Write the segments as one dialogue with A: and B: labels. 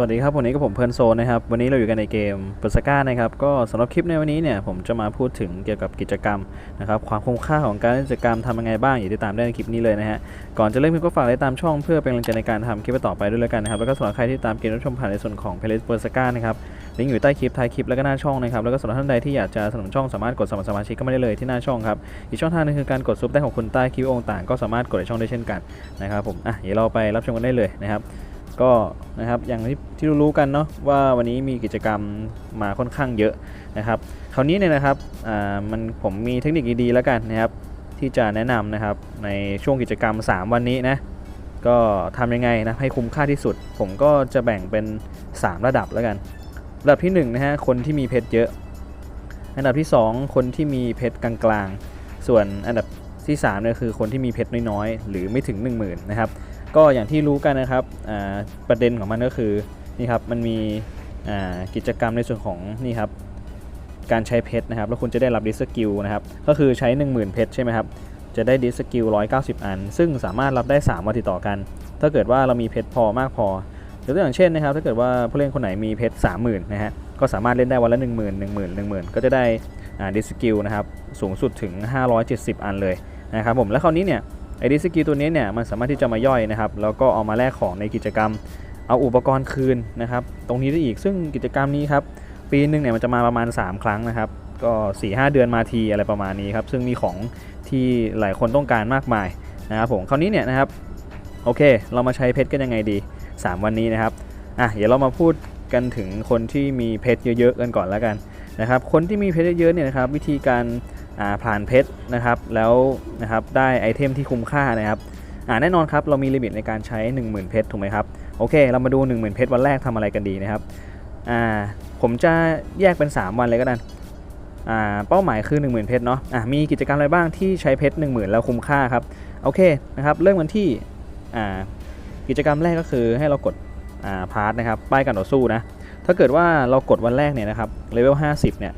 A: สวัสดีครับวันนี้ก็ผมเพลิร์นโซนนะครับ วันนี้เราอยู่กันในเกมเปอร์สก้านะครับ ก็สำหรับคลิปในวันนี้เนี่ยผมจะมาพูดถึงเกี่ยวกับกิจกรรมนะครับ ความคุ้มค่าของการเล่นกิจกรรมทำยังไงบ้าง อย่าติดตามได้ในคลิปนี้เลยนะฮะ ก่อนจะเริ่มคลิปก็ฝากติดตามช่องเพื่อเป็นกำลังใจในการทำคลิปต่อไปด้วยแล้วกันนะครับ แล้วก็สำหรับใครที่ตามเกมรับชมผ่านในส่วนของเพลย์ลิสต์เปอร์สก้านะครับ ลิงก์อยู่ใต้คลิปท้ายคลิปแล้วก็หน้าช่องนะครับ แล้วก็สำหรับท่านใดที่อยากจะสนับสนุนช่องสามารถกดสมัครสมาชิกก็ไม่ได้เลยที่หน้าช่องครับ อีกช่องทางนึงคือการกดซุปได้ของคุณใต้คลิปองต่างก็สามารถกดในช่องได้เช่นกันนะครับผมอะเดี๋ยวเราไปรับชมกันได้เลยนะครับ ก็นะครับอย่างที่ที่รู้กันเนาะว่าวันนี้มีกิจกรรมมาค่อนข้างเยอะนะครับคราวนี้เนี่ยนะครับอ่ามันผมมีเทคนิคดีๆแล้วกันนะครับที่จะแนะนำนะครับในช่วงกิจกรรม 3 วันนี้นะก็ทำยังไงนะให้คุ้มค่าที่สุด ผมก็จะแบ่งเป็น 3 ระดับแล้วกัน ระดับที่1นะฮะคนที่มีเพชรเยอะ อันดับที่ 2 คนที่มีเพชรกลางๆ ส่วนอันดับที่3เนี่ยคือคนที่มีเพชรน้อยๆ หรือไม่ถึง 10,000นะครับ ก็อย่างที่รู้กันนะครับประเด็นของมันก็คือนี่ครับมันมีกิจกรรมในส่วนของนี่ครับการใช้เพชรนะครับแล้วคุณจะได้รับดิสกิลนะครับก็คือใช้ 10,000 เพชรใช่ไหมครับจะได้ดิสกิล190 อัน ซึ่งสามารถรับได้ 3 วันติดต่อกัน ถ้าเกิดว่าเรามีเพชรพอมากพอยกตัวอย่างเช่นนะครับ ถ้าเกิดว่าผู้เล่นคนไหนมีเพชร30,000นะฮะก็สามารถเล่นได้วันละ 10,000 10,000 10,000ก็จะได้ดิสกิลนะครับสูงสุดถึง 570 อันเลยนะครับผมแล้วคราวนี้เนี่ย ไอดิสกิลตัวนี้เนี่ยมันสามารถที่จะมาย่อยนะครับแล้วก็เอามาแลกของในกิจกรรม เอาอุปกรณ์คืนนะครับตรงนี้ได้อีกซึ่งกิจกรรมนี้ครับปีหนึ่งเนี่ยมันจะมาประมาณ 3 ครั้งนะครับก็4ีหเดือนมาทีอะไรประมาณนี้ครับซึ่งมีของที่หลายคนต้องการมากมายนะครับผมคราวนี้เนี่ยนะครับโอเค เรามาใช้เพชรกันยังไงดี 3 วันนี้นะครับอะเดี๋ยวเรามาพูดกันถึงคนที่มีเพชรเยอะๆกันก่อนแล้วกันนะครับคนที่มีเพชรเยอะๆเนี่ยนะครับวิธีการ ผ่านเพชรนะครับแล้วนะครับได้ไอเทมที่คุ้มค่านะครับแน่นอนครับเรามีลิมิตในการใช้ 10,000 เพชรถูกไหมครับโอเค เรามาดู 10,000 เพชรวันแรกทำอะไรกันดีนะครับผมจะแยกเป็น 3 วันเลยก็ได้เป้าหมายคือ 10,000 เพชรเนาะอ่ามีกิจกรรมอะไรบ้างที่ใช้เพชร10,000 แล้วคุ้มค่าครับโอเคนะครับเริ่มกันที่กิจกรรมแรกก็คือให้เรากดพาร์ทนะครับป้ายการต่อสู้นะถ้าเกิดว่าเรากดวันแรกเนี่ยนะครับเลเวล50เนี่ย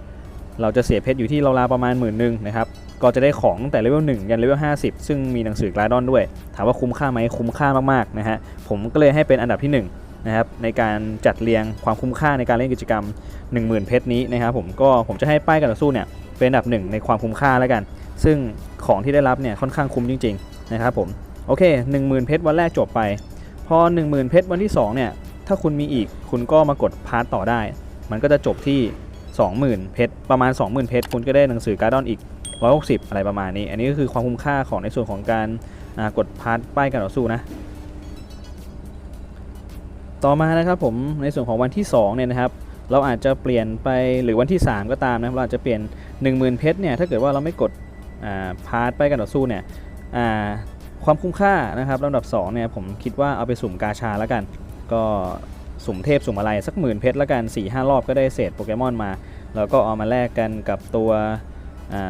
A: เราจะเสียเพชรอยู่ที่ราวๆประมาณหมื่นหนึ่งนะครับ ก็จะได้ของแต่เลเวล1ยันเลเวล50 ซึ่งมีหนังสือกลาดอนด้วย ถามว่าคุ้มค่าไหมคุ้มค่ามากๆนะฮะ ผมก็เลยให้เป็นอันดับที่ 1นะครับในการจัดเรียงความคุ้มค่าในการเล่นกิจกรรม 10,000 เพชรนี้นะครับผมก็ผมจะให้ป้ายการต่อสู้เนี่ยเป็นอันดับหนึ่งในความคุ้มค่าแล้วกัน ซึ่งของที่ได้รับเนี่ยค่อนข้างคุ้มจริงๆนะครับผมโอเค 10,000 เพชรวันแรกจบไป พอ 10,000 เพชรวันที่สองเนี่ยถ้าคุณมีอีกคุณก็มากดพาร์ตต่อได้ มันก็จะจบที่ 20,000 เพชรประมาณ 20,000 เพชรคุณก็ได้หนังสือการ์ดอนอีก 160 อะไรประมาณนี้ อันนี้ก็คือความคุ้มค่าของในส่วนของการกดพาร์ทป้ายการต่อสู้นะ ต่อมานะครับผมในส่วนของวันที่2เนี่ยนะครับเราอาจจะเปลี่ยนไปหรือวันที่ 3 ก็ตามนะเราอาจจะเปลี่ยน 10,000 เพชรเนี่ยถ้าเกิดว่าเราไม่กดพาร์ทป้ายการต่อสู้เนี่ยความคุ้มค่านะครับลำดับ2เนี่ยผมคิดว่าเอาไปสุ่มกาชาแล้วกัน ก็ สุ่มเทพสุ่มอะไรสักหมื่นเพชรแล้วกัน4 5รอบก็ได้เศษโปเกมอนมา แล้วก็เอามาแลกกันกับตัว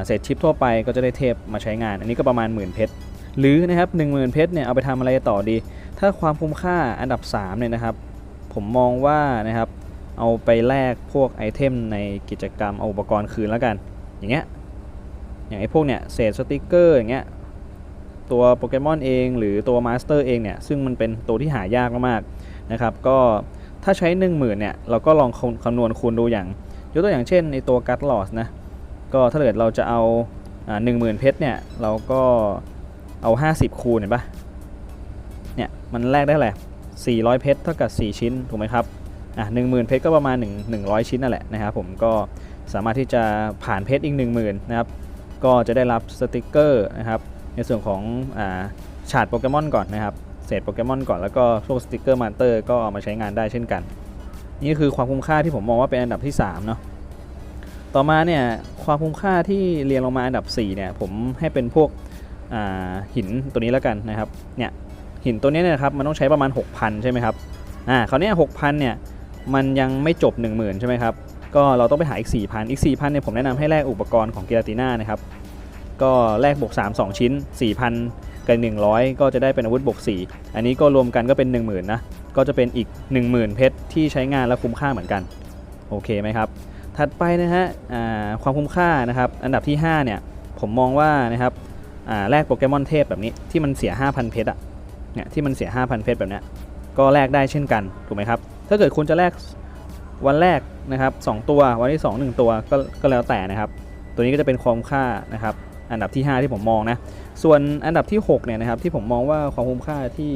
A: เศษชิปทั่วไปก็จะได้เทพมาใช้งาน อันนี้ก็ประมาณหมื่นเพชรหรือนะครับ1 0,000เพชรเนี่ยเอาไปทำอะไรต่อดี ถ้าความคุ้มค่าอันดับ3เนี่ยนะครับ ผมมองว่านะครับเอาไปแลกพวกไอเทมในกิจกรรมเอาอุปกรณ์คืนแล้วกัน อย่างเงี้ยอย่างไอพวกเนี่ยเศษสติกเกอร์อย่างเงี้ยตัวโปเกมอนเอง หรือตัวมาสเตอร์เองเนี่ยซึ่งมันเป็นตัวที่หายากมากๆนะครับก็ ถ้าใช้ 1 0,000เนี่ยเราก็ลองคำนวณคูณดูอย่าง ยกตัวอย่างเช่นในตัวกัตลอสนะก็ถ้าเกิดเราจะเอาหนึ่งหมื่นเพชรเนี่ยเราก็เอา 50 คูณเห็นปะเนี่ยมันแลกได้แหละ400 เพชรเท่ากับ 4 ชิ้นถูกไหมครับอะหนึ่งหมื่นเพชรก็ประมาณ1 100 ชิ้นนั่นแหละนะครับผมก็สามารถที่จะผ่านเพชรอีก 1 0,000นะครับก็จะได้รับสติกเกอร์นะครับในส่วนของอ่าฉาดโปเกมอนก่อนนะครับ ษโปเกมอนก่อนแล้วก็พวกสติกเกอร์มาเตอร์ก็เอามาใช้งานได้เช่นกัน นี่คือความคุ้มค่าที่ผมมองว่าเป็นอันดับที่3เนาะต่อมาเนี่ยความคุ้มค่าที่เรียงลงมาอันดับ4เนี่ยผมให้เป็นพวกอ่าหินตัวนี้แล้วกันนะครับเนี่ยหินตัวนี้เนี่ยครับมันต้องใช้ประมาณ 6,000 ใช่ไหมครับอ่าคราวนี้ย6,000เนี่ยมันยังไม่จบ 10,000 ใช่ไหมครับก็เราต้องไปหาอีก 4,000 อีก 4,000เนี่ยผมแนะนำให้แลกอุปกรณ์ของกิราติน่านะครับก็แลกบวก3 2 ชิ้น 4,000 กับ 100 ก็จะได้เป็นอาวุธบวก4อันนี้ก็รวมกันก็เป็น 10,000 นะ ก็จะเป็นอีก 10,000 เพชรที่ใช้งานและคุ้มค่าเหมือนกัน โอเคไหมครับ ถัดไปนะฮะความคุ้มค่านะครับ อันดับที่ 5 เนี่ย ผมมองว่านะครับแลกโปเกมอนเทพแบบนี้ที่มันเสีย 5,000 เพชรอะเนี่ยที่มันเสีย 5,000 เพชรแบบนี้ก็แลกได้เช่นกัน ถูกไหมครับ ถ้าถ้าเกิดคุณจะแลกวันแรกนะครับสองตัว วันที่สองหนึ่งตัวก็ก็แล้วแต่นะครับ ตัวนี้ก็จะเป็นความคุ้มค่านะครับ อันดับที่ 5 ที่ผมมองนะ ส่วนอันดับที่6เนี่ยนะครับที่ผมมองว่าความคุ้มค่าที่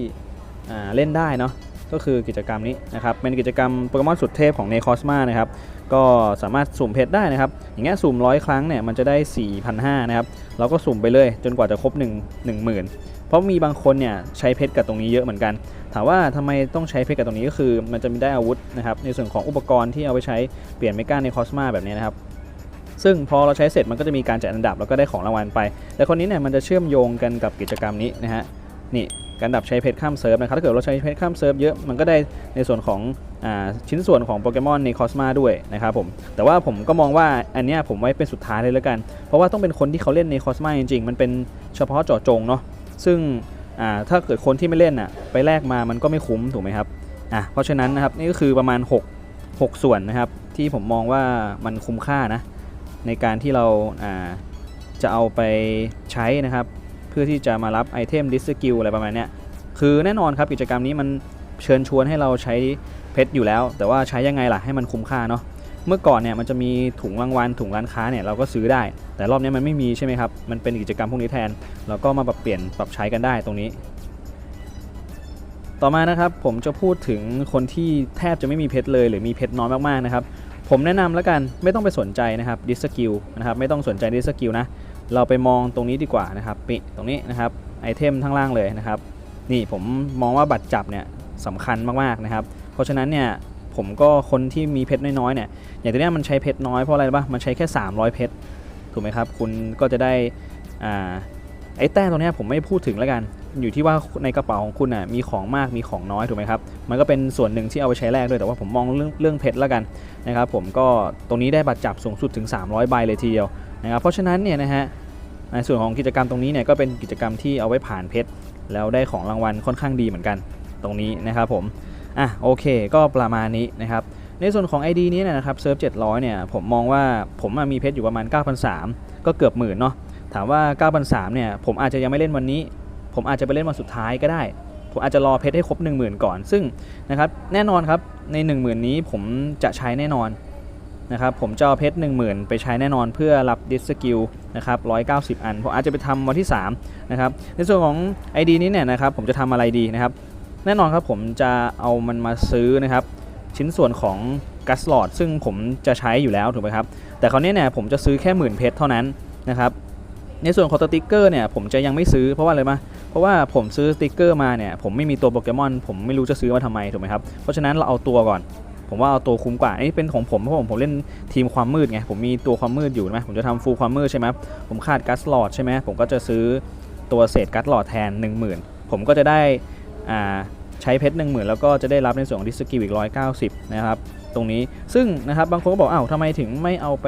A: เล่นได้เนาะก็คือกิจกรรมนี้นะครับเป็นกิจกรรมโปเกมอนสุดเทพของ n นคอสมานะครับก็สามารถสุ่มเพชรได้นะครับ อย่างเงี้ยสุ่มร้อยครั้งเนี่ยมันจะได้ 4,500นะครับเราก็สุ่มไปเลยจนกว่าจะครบ 1 1 0,000 เพราะมีบางคนเนี่ยใช้เพชรกับตรงนี้เยอะเหมือนกัน ถามว่าทำไมต้องใช้เพชรกับตรงนี้ก็คือ มันจะมีได้อาวุธนะครับในส่วนของอุปกรณ์ที่เอาไปใช้เปลี่ยนเมกาในคอสมาแบบนี้นะครับ ซึ่งพอเราใช้เสร็จมันก็จะมีการจัดอันดับแล้วก็ได้ของรางวัลไป แต่คนนี้เนี่ยมันจะเชื่อมโยงกันกับกิจกรรมนี้นะฮะนี่การดับใช้เพชรข้ามเซิร์ฟนะครับถ้าเกิดเราใช้เพชรข้ามเซิร์ฟเยอะมันก็ได้ในส่วนของอชิ้นส่วนของโปเกมอนในคอสมาด้วยนะครับผมแต่ว่าผมก็มองว่าอันนี้ผมไว้เป็นสุดท้ายเลยแล้วกัน เพราะว่าต้องเป็นคนที่เขาเล่นในคอสมาจริงๆ มันเป็นเฉพาะเจาะจงเนาะซึ่งถ้าเกิดคนที่ไม่เล่นอะไปแลกมามันก็ไม่คุ้มถูกไหมครับอะเพราะฉะนั้นนะครับนี่ก็คือประมาณ 6 6 ส่วนนะครับที่ผมมองว่ามันคุ้มค่านะ ในการที่เราจะเอาไปใช้นะครับ เพื่อที่จะมารับไอเทมดิสกิลอะไรประมาณนี้คือแน่นอนครับกิจกรรมนี้มันเชิญชวนให้เราใช้เพชรอยู่แล้ว แต่ว่าใช้ยังไงล่ะให้มันคุ้มค่าเนาะเมื่อก่อนเนี่ยมันจะมีถุงรางวัลถุงร้านค้าเนี่ยเราก็ซื้อได้ แต่รอบนี้มันไม่มีใช่ไหมครับ มันเป็นกิจกรรมพวกนี้แทน เราก็มาปรับเปลี่ยนปรับใช้กันได้ตรงนี้ ต่อมานะครับผมจะพูดถึงคนที่แทบจะไม่มีเพชรเลย หรือมีเพชรน้อยมากๆนะครับ ผมแนะนำแล้วกันไม่ต้องไปสนใจนะครับดิสกิลนะครับไม่ต้องสนใจดิสกิลนะ เราไปมองตรงนี้ดีกว่านะครับปิตรงนี้นะครับไอเทมทั้างล่างเลยนะครับ นี่ผมมองว่าบัตรจับเนี่ยสำคัญมากๆนะครับ เพราะฉะนั้นเนี่ยผมก็คนที่มีเพชรน้อยๆเนี่ยอย่างตัวเนี้ยมันใช้เพชรน้อยเพราะอะไรปะมันใช้แค่ 300 เพชรถูกไหมครับ คุณก็จะได้อ่า ไอ้แต้มตรงนี้ผมไม่พูดถึงแล้วกัน อยู่ที่ว่าในกระเป๋าของคุณอะมีของมากมีของน้อยถูกไหมครับ มันก็เป็นส่วนหนึ่งที่เอาไปใช้แลกด้วย แต่ว่าผมมองเรื่องเรื่องเพชรแล้วกันนะครับผมก็ตรงนี้ได้บัตรจับสูงสุดถึง 300 ใบเลยทีเดียวนะครับ เพราะฉะนั้นเนี่ยนะฮะในส่วนของกิจกรรมตรงนี้เนี่ยก็เป็นกิจกรรมที่เอาไว้ผ่านเพชรแล้วได้ของรางวัลค่อนข้างดีเหมือนกันตรงนี้นะครับผมอะโอเค ก็ประมาณนี้นะครับในส่วนของ ID นี้นยนะครับเซิร์ฟ700เนี่ยผมมองว่าผมมีเพชรอยู่ประมาณ 9,300 ก็เกือบหมื่นเนาะ ถามว่า9,300เนี่ยผมอาจจะยังไม่เล่นวันนี้ ผมอาจจะไปเล่นวันสุดท้ายก็ได้ ผมอาจจะรอเพชรให้ครบ 10,000 ก่อน ซึ่งนะครับแน่นอนครับใน 10,000 นี้ผมจะใช้แน่นอนนะครับผมจะเอาเพชร 10,000 ไปใช้แน่นอนเพื่อรับดิสกิลนะครับ190 อัน ผมอาจจะไปทำวันที่ 3 นะครับ ในส่วนของ ID นี้เนี่ยนะครับผมจะทำอะไรดีนะครับ แน่นอนครับผมจะเอามันมาซื้อนะครับ ชิ้นส่วนของกัสลอดซึ่งผมจะใช้อยู่แล้วถูกไหมครับ แต่คราวนี้เนี่ยผมจะซื้อแค่หมื่นเพชรเท่านั้นนะครับ ในส่วนของสติกเกอร์เนี่ยผมจะยังไม่ซื้อเพราะว่าอะไรมาเพราะว่าผมซื้อสติกเกอร์มาเนี่ยผมไม่มีตัวโปเกมอนผมไม่รู้จะซื้อมาทำไมถูกไหมครับเพราะฉะนั้นเราเอาตัวก่อน ผมว่าเอาตัวคุ้มกว่าอันนี้เป็นของผมเพราะผมผมเล่นทีมความมืดไงผมมีตัวความมืดอยู่ใช่ไหมผมจะทำฟูลความมืดใช่ไหมผมขาดกัสลอดใช่ไหมผมก็จะซื้อตัวเศษกัสลอดแทน 10,000 ผมก็จะได้อ่าใช้เพชร1 0,000แล้วก็จะได้รับในส่วนของดิสกิลอีก190นะครับตรงนี้ซึ่งนะครับบางคนก็บอกอ้าวทำไมถึงไม่เอาไป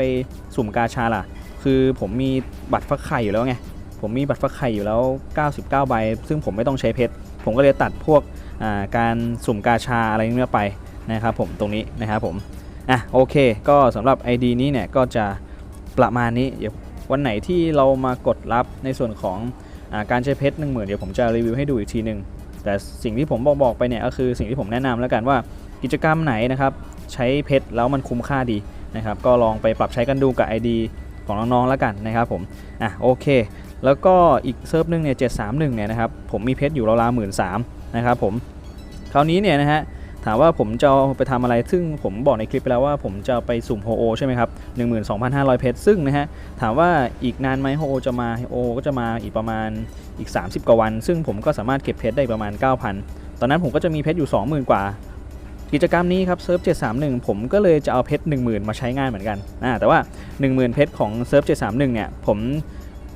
A: สุ่มกาชาล่ะ คือผมมีบัตรฟักไข่อยู่แล้วไง ผมมีบัตรฟักไข่อยู่แล้ว 99 ใบ ซึ่งผมไม่ต้องใช้เพชร ผมก็เลยตัดพวกการสุ่มกาชาอะไรนี้ไปนะครับผมตรงนี้นะครับผม อะโอเค ก็สำหรับ ID นี้เนี่ยก็จะประมาณนี้ เดี๋ยววันไหนที่เรามากดรับในส่วนของอการใช้เพชรหนึ่งหมื่นเดี๋ยวผมจะรีวิวให้ดูอีกทีหนึ่งแต่สิ่งที่ผมบอกบอกไปเนี่ยก็คือสิ่งที่ผมแนะนำแล้วกันว่ากิจกรรมไหนนะครับใช้เพชรแล้วมันคุ้มค่าดีนะครับก็ลองไปปรับใช้กันดูกับ ID ของน้องๆแล้วกันนะครับผมอะโอเค แล้วก็อีกเซิร์ฟหนึ่งเนี่ย731เนี่ยนะครับผมมีเพชรอยู่ราวๆหมื่นสามนะครับผมคราวนี้เนี่ยนะฮะถามว่าผมจะไปทำอะไร ซึ่งผมบอกในคลิปไปแล้วว่าผมจะไปสุ่มโฮโอใช่ไหมครับ12,500 เพชร ซึ่งนะฮะ ถามว่าอีกนานไหมโฮโอจะมาโฮโอก็จะมาอีกประมาณอีก 30 กว่าวัน ซึ่งผมก็สามารถเก็บเพชรได้ประมาณ 9,000 ตอนนั้นผมก็จะมีเพชรอยู่ 20,000 กว่า กิจกรรมนี้ครับเซิร์ฟ731 ผมก็เลยจะเอาเพชร10,000 มาใช้งานเหมือนกันอ่าแต่ว่า 10,000 เพชรของเซิร์ฟ731 เนี่ย ผม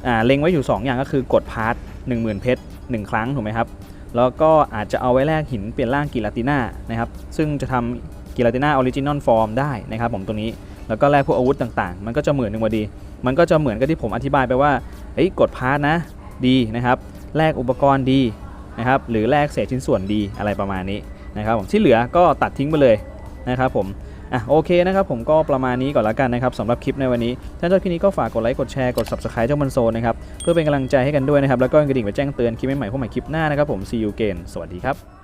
A: อ่าเล็งไว้อยู่ 2 อย่างก็คือกดพาร์ท10,000 เพชร1 ครั้งถูกไหมครับ แล้วก็อาจจะเอาไว้แลกหินเปลี่ยนร่างกิลาติน่านะครับ ซึ่งจะทำกิลาติน่าออริจินอลฟอร์มได้นะครับผมตรงนี้ แล้วก็แลกพวกอาวุธต่างๆ มันก็จะเหมือนหนึ่งพอดี มันก็จะเหมือนกับที่ผมอธิบายไปว่าเอ้ยกดพาร์ทนะดีนะครับ แลกอุปกรณ์ดีนะครับ หรือแลกเศษชิ้นส่วนดีอะไรประมาณนี้ นะครับผมที่เหลือก็ตัดทิ้งไปเลยนะครับผมอะโอเคนะครับผมก็ประมาณนี้ก่อนละกันนะครับสำหรับคลิปในวันนี้ถ้าชอบคลิปนี้ก็ฝากกดไลค์กดแชร์กด subscribe เจ้ามันโซนนะครับเพื่อเป็นกำลังใจให้กันด้วยนะครับแล้วก็กระดิ่งไปแจ้งเตือนคลิปใหม่ๆพวกใหม่คลิปหน้านะครับผม see you again สวัสดีครับ